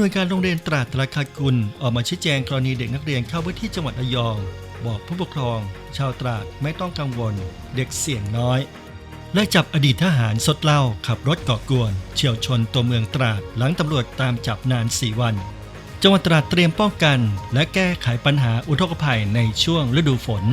นวยการโรงเรียนตราดตราคากุลออกมาชี้แจงกรณีเด็กนักเรียนเข้าพื้นที่จังหวัดระยอง บอกผู้ปกครอง ชาวตราดไม่ต้องกังวล เด็กเสี่ยงน้อย และจับอดีตทหารสดเหล้าขับรถก่อกวน เฉียวชนตัวเมืองตราดหลังตำรวจตามจับนาน 4 วัน จังหวัดตราดเตรียมป้องกัน และแก้ไขปัญหาอุทกภัยในช่วงฤดูฝน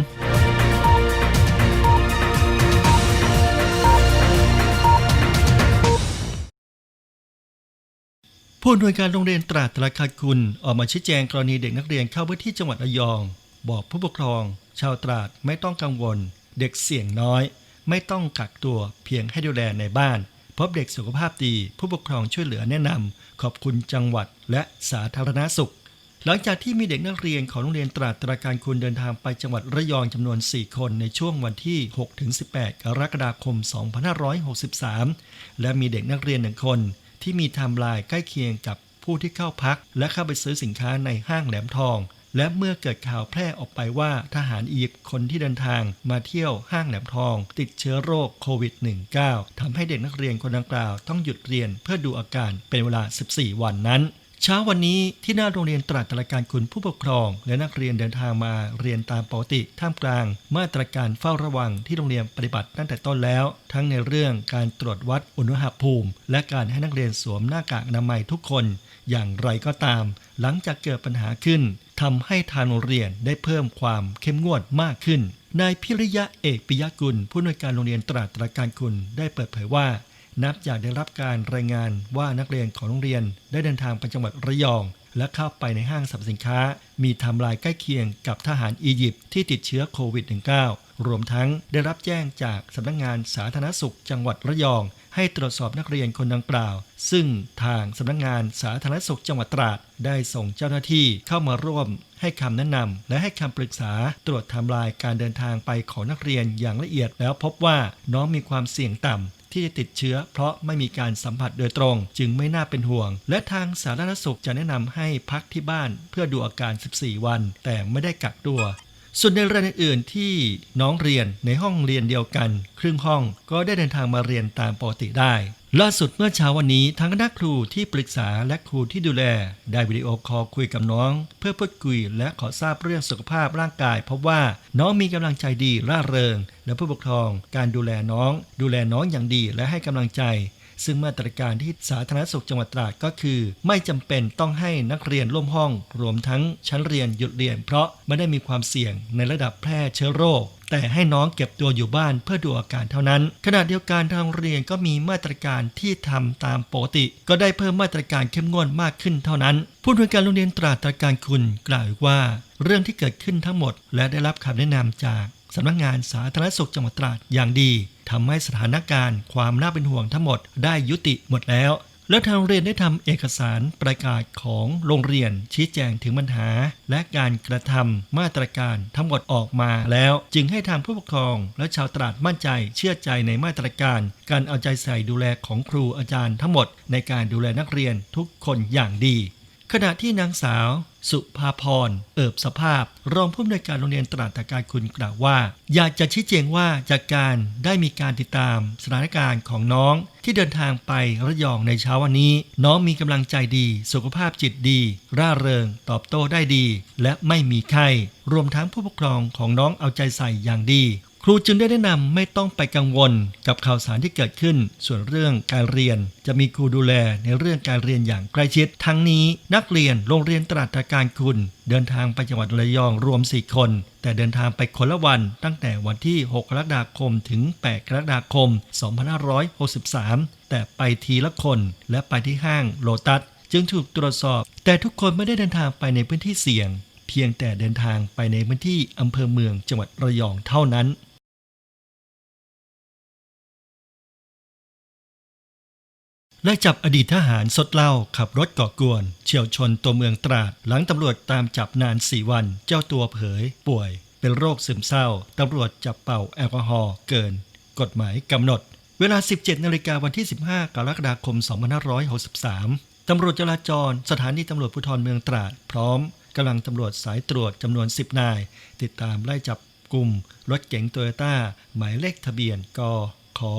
ผู้อำนวยการโรงเรียนตราดตราคากุลออกมาชี้แจงกรณีเด็กนักเรียนเข้าพื้นที่จังหวัดระยอง บอกผู้ปกครอง ชาวตราดไม่ต้องกังวล เด็กเสี่ยงน้อย ไม่ต้องกักตัวเพียงให้ดูแลในบ้านพบเด็กสุขภาพดี ผู้ปกครองช่วยเหลือแนะนำขอบคุณจังหวัดและสาธารณสุข หลังจากที่มีเด็กนักเรียนของโรงเรียนตราดตราการคุณเดินทางไปจังหวัดระยองจำนวน 4 คนในช่วงวันที่ 6-18 กรกฎาคม 2563 และมีเด็กนักเรียนหนึ่งคน ที่มีไทม์ไลน์ใกล้เคียงกับผู้ที่เข้าพัก และเข้าไปซื้อสินค้าในห้างแหลมทอง และเมื่อเกิดข่าวแพร่ออกไปว่าทหารอียิปต์คนที่เดินทางมาเที่ยวห้างแหลมทอง ติดเชื้อโรคโควิด -19 ทำให้เด็กนักเรียนคนดังกล่าวต้องหยุดเรียนเพื่อดูอาการเป็นเวลา 14 วันนั้น เช้าวันนี้ที่หน้าโรงเรียนตราดตรการคุณผู้ปกครอง และนักเรียนเดินทางมาเรียนตามปกติท่ามกลาง มาตรการเฝ้าระวังที่โรงเรียนปฏิบัติตั้งแต่ต้นแล้ว ทั้งในเรื่องการตรวจวัดอุณหภูมิ และการให้นักเรียนสวมหน้ากากอนามัยทุกคน อย่างไรก็ตาม หลังจากเกิดปัญหาขึ้นทำให้ทางโรงเรียนได้เพิ่มความเข้มงวดมากขึ้นนายพิริยะเอกปิยกุล ผู้อำนวยการโรงเรียนตราดตรการคุณได้เปิดเผยว่า นับจากได้รับการรายงานว่านักเรียนของโรงเรียน ได้เดินทางไปจังหวัดระยอง และเข้าไปในห้างสรรพสินค้า มีทม์ไลน์ใกล้เคียงกับทหารอียิปต์ที่ติดเชื้อโควิด -19 รวมทั้งได้รับแจ้งจากสำนักงงานสาธารณสุขจังหวัดระยอง ให้ตรวจสอบนักเรียนคนดังกล่าว ซึ่งทางสำนักงงานสาธารณสุขจังหวัดตราดได้ส่งเจ้าหน้าที่เข้ามาร่วมให้คำแนะนำและให้คำปรึกษาตรวจทม์ไลน์การเดินทางไปของนักเรียนอย่างละเอียดแล้วพบว่าน้องมีความเสี่ยงต่ำ ที่จะติดเชื้อ เพราะไม่มีการสัมผัสโดยตรง จึงไม่น่าเป็นห่วง และทางสาธารณสุขจะแนะนำให้พักที่บ้านเพื่อดูอาการ 14 วัน แต่ไม่ได้กักตัวส่วนในรายอื่นที่น้องเรียนในห้องเรียนเดียวกัน ครึ่งห้องก็ได้เดินทางมาเรียนตามปกติได้ ล่าสุดเมื่อเช้าวันนี้ทางคณะครูที่ปรึกษาและครูที่ดูแล ได้วิดีโอคอลคุยกับน้อง เพื่อพูดคุยและขอทราบเรื่องสุขภาพร่างกายพบว่าน้องมีกำลังใจดีร่าเริง และผู้ปกครอง การดูแลน้อง ดูแลน้องอย่างดีและให้กำลังใจ ซึ่งมาตรการที่สาธารณสุขจังหวัดตราดก็คือ ไม่จำเป็นต้องให้นักเรียนร่วมห้อง รวมทั้งชั้นเรียนหยุดเรียน เพราะไม่ได้มีความเสี่ยงในระดับแพร่เชื้อโรคแต่ให้น้องเก็บตัวอยู่บ้านเพื่อดูอาการเท่านั้น ขณะเดียวกันทางเรียนก็มีมาตรการที่ทำตามปกติ ก็ได้เพิ่มมาตรการเข้มงวดมากขึ้นเท่านั้น ผู้อำนวยการโรงเรียนตราดตรการคุณกล่าวว่า เรื่องที่เกิดขึ้นทั้งหมด และได้รับคำแนะนำจาก สำนักงานสาธารณสุขจังหวัดตราดอย่างดีทำให้สถานการณ์ความน่าเป็นห่วงทั้งหมดได้ยุติหมดแล้ว และทางโรงเรียนได้ทำเอกสารประกาศของโรงเรียนชี้แจงถึงปัญหา และการกระทำมาตรการทั้งหมดออกมาแล้ว จึงให้ทางผู้ปกครอง และชาวตราดมั่นใจเชื่อใจในมาตรการ การเอาใจใส่ดูแลของครูอาจารย์ทั้งหมด ในการดูแลนักเรียนทุกคนอย่างดี ขณะที่นางสาว สุภาพร เอิบสภาพ รองผู้อำนวยการโรงเรียนตราดตาการคุณกล่าวว่า อยากจะชี้แจงว่าจากการได้มีการติดตามสถานการณ์ของน้องที่เดินทางไประยองในเช้าวันนี้ น้องมีกำลังใจดี สุขภาพจิตดี ร่าเริง ตอบโต้ได้ดี และไม่มีไข้รวมทั้งผู้ปกครองของน้องเอาใจใส่อย่างดี ครูจึงได้แนะนำไม่ต้องไปกังวลกับข่าวสารที่เกิดขึ้น ส่วนเรื่องการเรียน จะมีครูดูแลในเรื่องการเรียนอย่างใกล้ชิด ทั้งนี้นักเรียนโรงเรียนตราดตราการคุณ เดินทางไปจังหวัดระยองรวม 4 คน แต่เดินทางไปคนละวันตั้งแต่วันที่ 6 กรกฎาคมถึง 8 กรกฎาคม 2563 แต่ไปทีละคนและไปที่ห้างโลตัสจึงถูกตรวจสอบ แต่ทุกคนไม่ได้เดินทางไปในพื้นที่เสี่ยง เพียงแต่เดินทางไปในพื้นที่อำเภอเมืองจังหวัดระยองเท่านั้น และจับอดีตทหารสดเหล้าขับรถก่อกวน เฉียวชนตัวเมืองตราด หลังตำรวจตามจับนาน4วัน เจ้าตัวเผย ป่วย เป็นโรคซึมเศร้า ตำรวจจับเป่าแอลกอฮอล์เกิน กฎหมายกำหนด เวลา 17นาฬิกาวันที่ 15 กรกฎาคม 2563 ตำรวจจราจร สถานีตำรวจภูธรเมืองตราด พร้อมกำลังตำรวจสายตรวจจำนวน 10 นาย ติดตามไล่จับกลุ่มรถเก๋งโตโยต้าหมายเลขทะเบียนกขขอ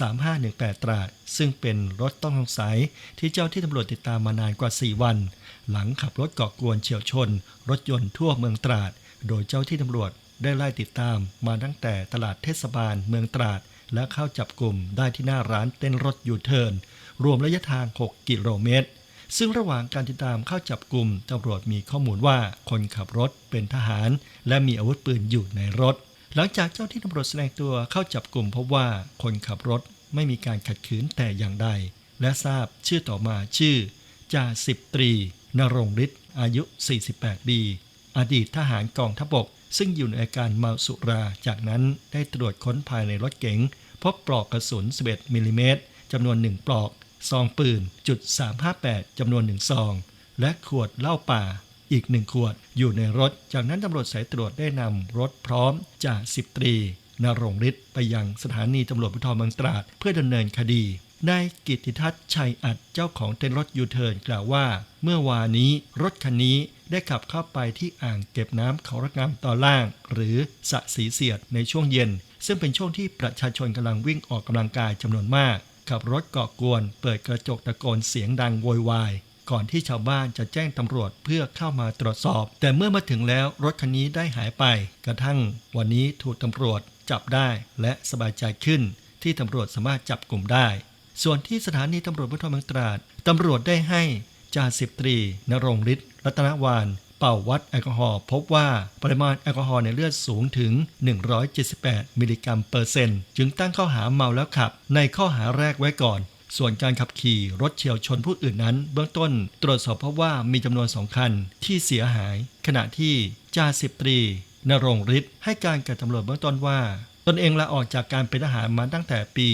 3518 ตราด ซึ่งเป็นรถต้องสงสัยที่เจ้าที่ตำรวจติดตามมานานกว่า 4 วัน หลังขับรถก่อกวนเฉียวชน รถยนต์ทั่วเมืองตราด โดยเจ้าที่ตำรวจได้ไล่ติดตามมาตั้งแต่ตลาดเทศบาลเมืองตราด และเข้าจับกลุ่มได้ที่หน้าร้านเต้นรถยูเทิร์นรวมระยะทาง 6 กิโลเมตร ซึ่งระหว่างการติดตามเข้าจับกลุ่มตำรวจมีข้อมูลว่าคนขับรถเป็นทหาร และมีอาวุธปืนอยู่ในรถ หลังจากเจ้าที่ตำรวจแสดงตัวเข้าจับกลุ่มพบว่าคนขับรถไม่มีการขัดขืนแต่อย่างใด และทราบชื่อต่อมาชื่อจ่าสิบตรีนรงฤทธิ์อายุ 48 ปี อดีตทหารกองทัพบก ซึ่งอยู่ในอาการเมาสุรา จากนั้นได้ตรวจค้นภายในรถเก๋งพบปลอกกระสุน 11มิลลิเมตรจำนวน 1 ปลอก ซองปืนจุด358จำนวน 1 ซอง และขวดเหล้าป่า อีกหนึ่งขวดอยู่ในรถ จากนั้นตำรวจสายตรวจได้นำรถพร้อมจากสิบตรีนรงฤทธิ์ไปยังสถานีตำรวจภูธรเมืองตราดเพื่อดำเนินคดีนายกิติทัศน์ชัยอัดเจ้าของเต็นท์รถยูเทิร์นกล่าวว่า เมื่อวานนี้รถคันนี้ได้ขับเข้าไปที่อ่างเก็บน้ำเขาระงามตอนล่าง หรือสระสีเสียดในช่วงเย็น ซึ่งเป็นช่วงที่ประชาชนกำลังวิ่งออกกำลังกายจำนวนมาก ขับรถเกาะกวน เปิดกระจกตะโกนเสียงดังโวยวาย ก่อนที่ชาวบ้านจะแจ้งตำรวจเพื่อเข้ามาตรวจสอบ แต่เมื่อมาถึงแล้วรถคันนี้ได้หายไป กระทั่งวันนี้ถูกตำรวจจับได้และสบายใจขึ้น ที่ตำรวจสามารถจับกลุ่มได้ ส่วนที่สถานีตำรวจภูธรเมืองตราดตำรวจได้ให้จ่าสิบตรี นรงฤทธิ์รัตนวานเป่าวัดแอลกอฮอล์พบว่าปริมาณแอลกอฮอล์ในเลือดสูงถึง 178 มิลลิกรัมเปอร์เซ็นต์จึงตั้งข้อหาเมาแล้วขับ ในข้อหาแรกไว้ก่อน ส่วนการขับขี่รถเฉียวชนผู้อื่นนั้น เบื้องต้นตรวจสอบพบว่ามีจำนวนสองคันที่เสียหาย ขณะที่จ่าสิบตรีนรงฤทธิ์ให้การกับตำรวจเบื้องต้นว่า ตนเองลาออกจากการเป็นทหารมาตั้งแต่ปี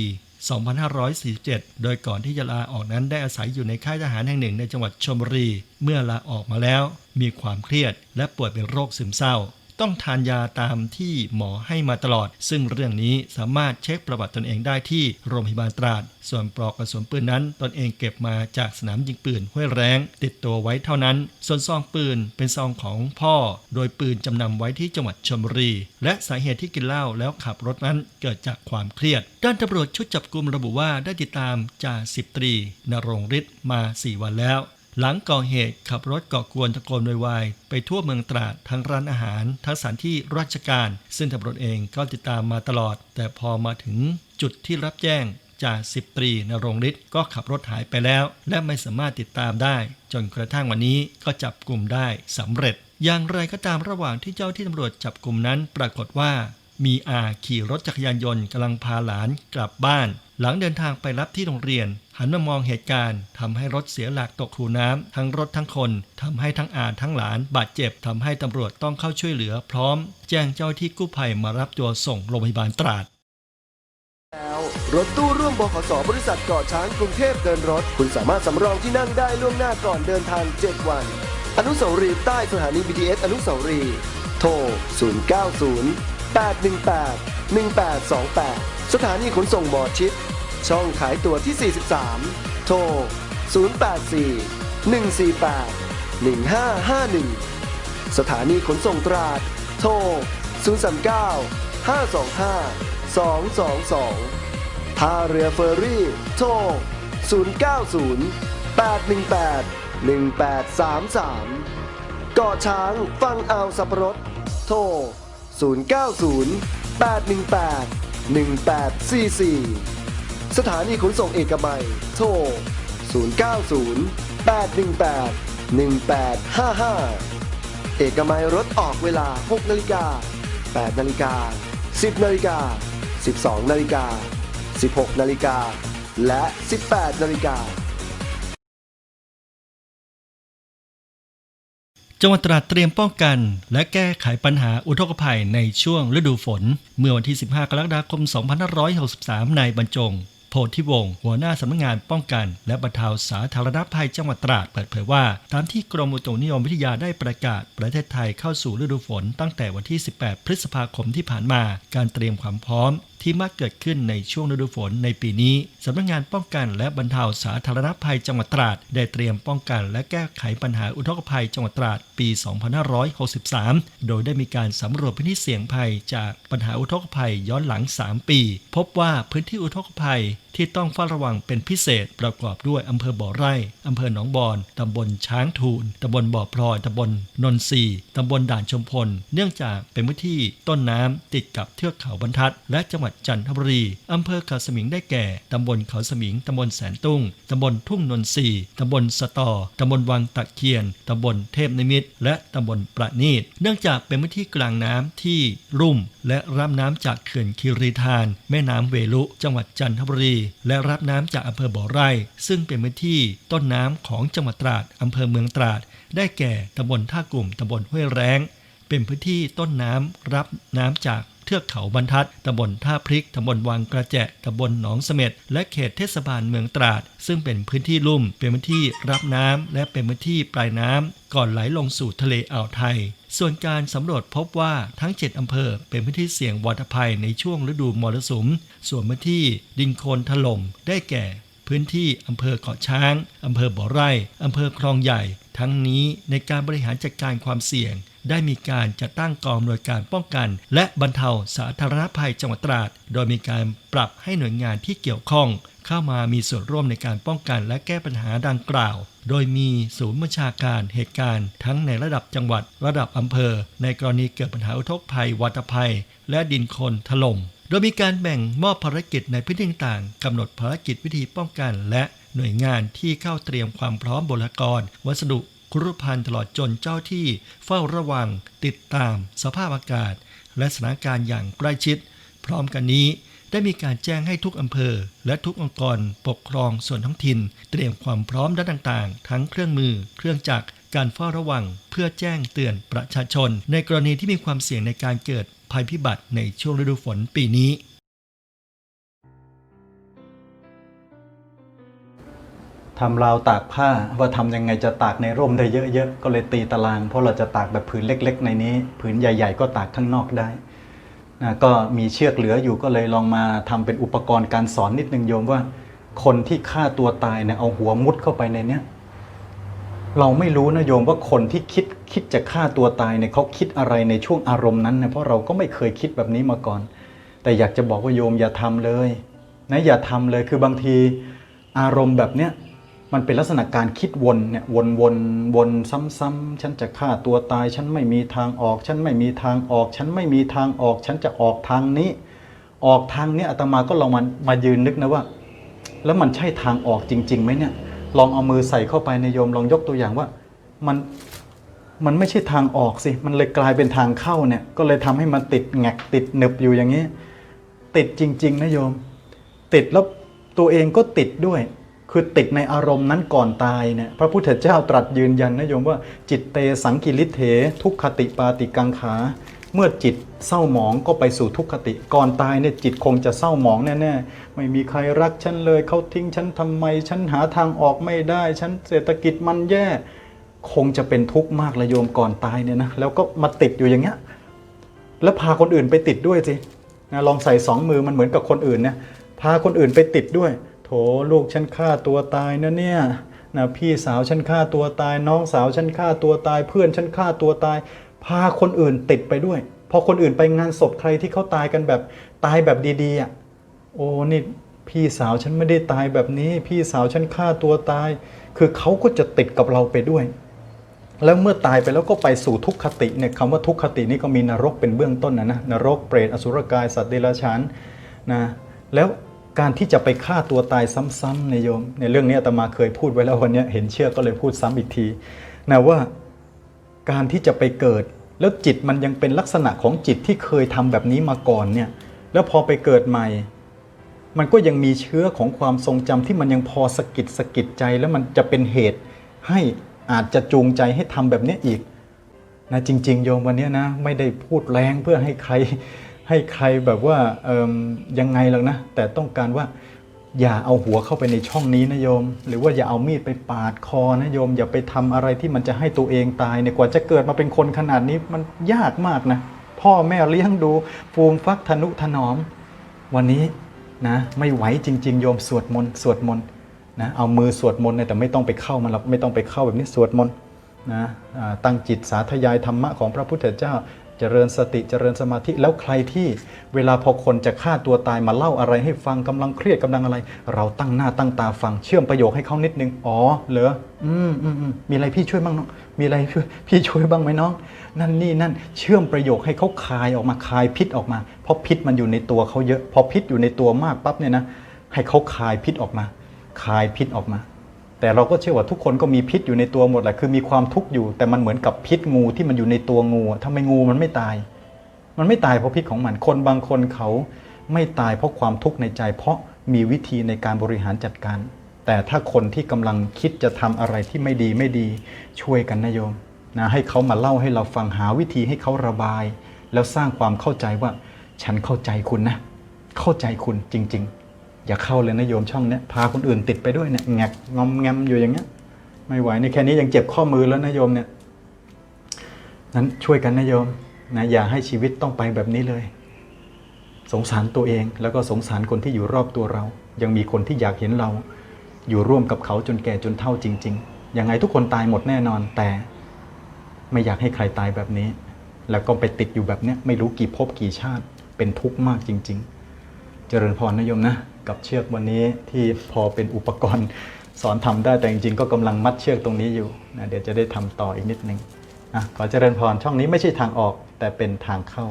2547 โดยก่อนที่จะลาออกนั้นได้อาศัยอยู่ในค่ายทหารแห่งหนึ่งในจังหวัดชลบุรี เมื่อลาออกมาแล้ว มีความเครียดและป่วยเป็นโรคซึมเศร้า ต้องทานยาตามที่หมอให้มาตลอด ซึ่งเรื่องนี้สามารถเช็คประวัติตนเองได้ที่โรงพยาบาลตราด ส่วนปลอกกระสุนปืนนั้น ตนเองเก็บมาจากสนามยิงปืนห้วยแรง ติดตัวไว้เท่านั้น ส่วนซองปืนเป็นซองของพ่อ โดยปืนจำนำไว้ที่จังหวัดชลบุรี และสาเหตุที่กินเหล้าแล้วขับรถนั้นเกิดจากความเครียด ด้านตำรวจชุดจับกลุ่มระบุว่าได้ติดตามจ่าสิบตรีนรงฤทธิ์มา 4 วันแล้ว หลังก่อเหตุขับรถก่อกวนตะโกนวยวายไปทั่วเมืองตราดทั้งร้านอาหาร ทั้งสถานที่ราชการ ซึ่งตำรวจเองก็ติดตามมาตลอด แต่พอมาถึงจุดที่รับแจ้งจ่าสิบตรีนรงฤทธิ์ก็ขับรถหายไปแล้ว และไม่สามารถติดตามได้ จนกระทั่งวันนี้ก็จับกลุ่มได้สำเร็จ อย่างไรก็ตามระหว่างที่เจ้าที่ตำรวจจับกลุ่มนั้น ปรากฏว่ามีอาขี่รถจักรยานยนต์กำลังพาหลานกลับบ้าน หลังเดินทางไปรับที่โรงเรียน หันมามองเหตุการณ์ทำให้รถเสียหลักตกคูน้ำทั้งรถทั้งคนทำให้ทั้งอาทั้งหลานบาดเจ็บทำให้ตำรวจต้องเข้าช่วยเหลือ พร้อม แจ้งเจ้าที่กู้ภัยมารับตัวส่งโรงพยาบาลตราดแล้วรถตู้ร่วมบขสบริษัทเกาะช้างกรุงเทพเดินรถ คุณสามารถสำรองที่นั่งได้ล่วงหน้าก่อนเดินทาง 7 วัน อนุสาวรีย์ใต้สถานี BTS อนุสาวรีย์โทร 090 818 1828 สถานีขนส่งหมอชิด ช่องขายตั๋วที่ 43 โทร 084 148 1551 สถานีขนส่งตราด โทร 039 525 222 ท่าเรือเฟอร์รี่ โทร 090 818 1833 เกาะช้างฟังอ่าวสับปะรด โทร 090 818 1844 สถานีขนส่งเอกมัย โทร 090 818 1855 เอกมัยรถออกเวลา 6 นาฬิกา 8 นาฬิกา 10 นาฬิกา 12 นาฬิกา 16 นาฬิกา และ 18 นาฬิกา จังหวัดตราดเตรียมป้องกัน และแก้ไขปัญหาอุทกภัยในช่วงฤดูฝน เมื่อวันที่ 15 กรกฎาคม 2563 นายบรรจง โพธิวงศ์หัวหน้าสำนักงานป้องกัน และบรรเทาสาธารณภัยจังหวัดตราดเปิดเผยว่า ตามที่กรมอุตุนิยมวิทยาได้ประกาศ ประเทศไทยเข้าสู่ฤดูฝนตั้งแต่วันที่ 18 พฤษภาคมที่ผ่านมา การเตรียมความพร้อม ที่มักเกิดขึ้นในช่วงฤดูฝนในปีนี้สำนักงานป้องกันและบรรเทาสาธารณภัยจังหวัดตราด ได้เตรียมป้องกันและแก้ไขปัญหาอุทกภัยจังหวัดตราดปี 2563 โดยได้มีการสำรวจพื้นที่เสี่ยงภัยจากปัญหาอุทกภัยย้อนหลัง 3 ปี พบว่าพื้นที่อุทกภัยที่ต้องเฝ้าระวังเป็นพิเศษประกอบด้วยอำเภอบ่อไร่ อำเภอหนองบอน ตำบลช้างทูลตำบลบ่อพลอย ตำบลนนทรีตำบลด่านชมพล เนื่องจากเป็นพื้นที่ต้นน้ำติดกับเทือกเขาบรรทัด และจังหวัดจันทบุรีอำเภอเขาสมิงได้แก่ ตำบลเขาสมิง ตำบลแสนตุ้ง ตำบลทุ่งนนทรีตำบลสตอ ตำบลวังตะเคียน ตำบลเทพนิมิตร และตำบลประณีต เนื่องจากเป็นพื้นที่กลางน้ำที่รุ่ม และรับน้ำจากเขื่อนคีรีธาน แม่น้ำเวลุจังหวัดจันทบุรี และรับน้ำจากอำเภอบ่อไร่ ซึ่งเป็นพื้นที่ต้นน้ำของจังหวัดตราดอำเภอเมืองตราด ได้แก่ตำบลท่ากลุ่ม ตำบลห้วยแรงเป็นพื้นที่ต้นน้ำรับน้ำจาก ทือกเขาบรรทัดตำบลท่าพริกตำบลวังกระแจตำบลหนองเสม็ดและเขตเทศบาลเมืองตราด ซึ่งเป็นพื้นที่ลุ่ม เป็นพื้นที่รับน้ำและเป็นพื้นที่ปลายน้ำก่อนไหลลงสู่ทะเลอ่าวไทย ส่วนการสำรวจพบว่าทั้ง 7อำเภอ เป็นพื้นที่เสี่ยงวัฏภัยในช่วงฤดูมรสุม ส่วนพื้นที่ดินโคลนถล่มได้แก่พื้นที่อำเภอเกาะช้าง อำเภอบ่อไร่ อำเภอคลองใหญ่ ทั้งนี้ในการบริหารจัดการความเสี่ยง ได้มีการจัดตั้งกองอำนวยการป้องกัน และบรรเทาสาธารณภัยจังหวัดตราด โดยมีการปรับให้หน่วยงานที่เกี่ยวข้อง เข้ามามีส่วนร่วมในการป้องกันและแก้ปัญหาดังกล่าว โดยมีศูนย์บัญชาการเหตุการณ์ ทั้งในระดับจังหวัด ระดับอำเภอ ในกรณีเกิดปัญหาอุทกภัย วัตภัย และดินคนถล่ม โดยมีการแบ่งมอบภารกิจในพื้นที่ต่างๆกำหนดภารกิจวิธีป้องกัน และหน่วยงานที่เข้าเตรียมความพร้อมบุรากร วัสดุ ครุภัณฑ์ตลอดจนเจ้าที่เฝ้าระวัง ติดตาม สภาพอากาศ และสถานการณ์อย่างใกล้ชิด พร้อมกันนี้ได้มีการแจ้งให้ทุกอำเภอ และทุกองค์กรปกครองส่วนท้องถิ่น เตรียมความพร้อมด้านต่างๆ ทั้งเครื่องมือ เครื่องจักร การเฝ้าระวัง เพื่อแจ้งเตือนประชาชน ในกรณีที่มีความเสี่ยงในการเกิดภัยพิบัติในช่วงฤดูฝนปีนี้ ทำราวตากผ้าว่าทำยังไงจะตากในร่มได้เยอะๆ ก็เลยตีตาราง เพราะเราจะตากแบบผืนเล็ก ๆ ในนี้ ผืนใหญ่ ๆ ก็ตากข้างนอกได้นะก็มีเชือกเหลืออยู่ก็เลยลองมาทำเป็นอุปกรณ์การสอนนิดนึงโยมว่า คนที่ฆ่าตัวตายเนี่ยเอาหัวมุดเข้าไปในเนี้ยเราไม่รู้นะโยมว่าคนที่คิดคิดจะฆ่าตัวตายเนี่ยเขาคิดอะไรในช่วงอารมณ์นั้นนะเพราะเราก็ไม่เคยคิดแบบนี้มาก่อน แต่อยากจะบอกว่าโยมอย่าทำเลยนะอย่าทำเลยคือบางทีอารมณ์แบบเนี้ย มันเป็นลักษณะการคิดวนเนี่ยวนวนวนซ้ำๆฉันจะฆ่าตัวตาย ฉันไม่มีทางออก ฉันไม่มีทางออก ฉันไม่มีทางออก ฉันจะออกทางนี้ ออกทางนี้อาตมาก็ลองมามายืนนึกนะว่า แล้วมันใช่ทางออกจริงๆไหมเนี่ย ลองเอามือใส่เข้าไปในโยมลองยกตัวอย่างว่า มันมันไม่ใช่ทางออกสิ มันเลยกลายเป็นทางเข้าเนี่ย ก็เลยทำให้มันติดแงกติดหนึบอยู่อย่างนี้ ติดจริง ๆนะโยม ติดแล้วตัวเองก็ติดด้วย คือติดในอารมณ์นั้นก่อนตายเนี่ยพระพุทธเจ้าตรัสยืนยันนะโยมว่าจิตเตสังกิริเถ ทุกขติปาติกังขา เมื่อจิตเศร้าหมองก็ไปสู่ทุกขติก่อนตายเนี่ยจิตคงจะเศร้าหมองแน่ๆไม่มีใครรักฉันเลยเขาทิ้งฉันทำไม ฉันหาทางออกไม่ได้ฉันเศรษฐกิจมันแย่ คงจะเป็นทุกข์มากละโยมก่อนตายเนี่ยนะแล้วก็มาติดอยู่อย่างเงี้ยแล้วพาคนอื่นไปติดด้วยสินะลองใส่สองมือมันเหมือนกับคนอื่นเนี่ยพาคนอื่นไปติดด้วย ถลูกฉันฆ่าตัวตายนะเนี่ยนะพี่สาวฉันฆ่าตัวตาย น้องสาวฉันฆ่าตัวตาย เพื่อนฉันฆ่าตัวตาย พาคนอื่นติดไปด้วย พอคนอื่นไปงานศพใครที่เขาตายกันแบบตายแบบดีๆอะโอ้นี่พี่สาวฉันไม่ได้ตายแบบนี้ พี่สาวฉันฆ่าตัวตาย คือเขาก็จะติดกับเราไปด้วย แล้วเมื่อตายไปแล้วก็ไปสู่ทุกขติเนี่ยคำว่าทุกขตินี่ก็มีนรกเป็นเบื้องต้นนะนะนรกเปรตอสุรกายสัตว์เดรัจฉานนะแล้ว การที่จะไปฆ่าตัวตายซ้ำๆในโยม ในเรื่องนี้อาตมาเคยพูดไว้แล้ววันนี้เห็นเชื่อก็เลยพูดซ้ำอีกทีนะว่าการที่จะไปเกิด แล้วจิตมันยังเป็นลักษณะของจิตที่เคยทำแบบนี้มาก่อนเนี่ยแล้วพอไปเกิดใหม่ มันก็ยังมีเชื้อของความทรงจำที่มันยังพอสะกิดสะกิดใจ แล้วมันจะเป็นเหตุให้อาจจะจูงใจให้ทำแบบนี้อีกนะจริง ๆ โยมวันนี้นะไม่ได้พูดแรงเพื่อให้ใคร ให้ใครแบบว่ายังไงหรอกนะ แต่ต้องการว่าอย่าเอาหัวเข้าไปในช่องนี้นะโยม หรือว่าอย่าเอามีดไปปาดคอนะโยม อย่าไปทำอะไรที่มันจะให้ตัวเองตายเนี่ยกว่าจะเกิดมาเป็นคนขนาดนี้มันยากมากนะ พ่อแม่เลี้ยงดูฟูมฟักทนุถนอม วันนี้นะไม่ไหวจริง ๆ โยมสวดมนต์สวดมนต์นะเอามือสวดมนต์เนี่ยแต่ไม่ต้องไปเข้ามันหรอกไม่ต้องไปเข้าแบบนี้สวดมนต์นะตั้งจิตสาธยายธรรมะของพระพุทธเจ้า เจริญสติเจริญสมาธิแล้วใครที่เวลาพอคนจะฆ่าตัวตายมาเล่าอะไรให้ฟังกำลังเครียดกำลังอะไร เราตั้งหน้าตั้งตาฟังเชื่อมประโยคให้เขานิดนึงอ๋อเหรออืมอืมอืมมีอะไรพี่ช่วยบ้างน้องมีอะไรช่วยพี่ช่วยบ้างไหมน้อง นั่นนี่นั่นเชื่อมประโยคให้เขาคายออกมาคายพิษออกมา เพราะพิษมันอยู่ในตัวเขาเยอะพอพิษอยู่ในตัวมากปั๊บเนี่ยนะให้เขาคายพิษออกมา คายพิษออกมา แต่เราก็เชื่อว่าทุกคนก็มีพิษอยู่ในตัวหมดแหละคือมีความทุกข์อยู่ แต่มันเหมือนกับพิษงูที่มันอยู่ในตัวงูอะทำไมงูมันไม่ตาย มันไม่ตายเพราะพิษของมันคนบางคนเขาไม่ตายเพราะความทุกข์ในใจ เพราะมีวิธีในการบริหารจัดการ แต่ถ้าคนที่กำลังคิดจะทำอะไรที่ไม่ดีไม่ดีช่วยกันนะโยมนะให้เขามาเล่าให้เราฟังหาวิธีให้เขาระบาย แล้วสร้างความเข้าใจว่า ฉันเข้าใจคุณนะ เข้าใจคุณจริง ๆ อย่าเข้าเลยนะโยมช่องเนี้ยพาคนอื่นติดไปด้วยเนี่ยแงกงอมแงมอยู่อย่างเงี้ย ไม่ไหวในแค่นี้ยังเจ็บข้อมือแล้วนะโยมเนี่ยนั้นช่วยกันนะโยมนะอย่าให้ชีวิตต้องไปแบบนี้เลย สงสารตัวเองแล้วก็สงสารคนที่อยู่รอบตัวเรา ยังมีคนที่อยากเห็นเรา อยู่ร่วมกับเขาจนแก่จนเฒ่าจริง ๆ ยังไงทุกคนตายหมดแน่นอนแต่ ไม่อยากให้ใครตายแบบนี้ แล้วก็ไปติดอยู่แบบเนี้ยไม่รู้กี่ภพกี่ชาติเป็นทุกข์มากจริง ๆ เจริญพรนะโยมนะ กับเชือกวันนี้ที่พอเป็นอุปกรณ์สอนทำได้แต่จริงๆ ก็กำลังมัดเชือกตรงนี้อยู่นะเดี๋ยวจะได้ทำต่ออีกนิดนึงนะขอเจริญพรช่องนี้ไม่ใช่ทางออกแต่เป็นทางเข้า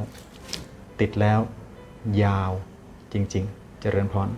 ติดแล้ว ยาวจริง ๆ เจริญพร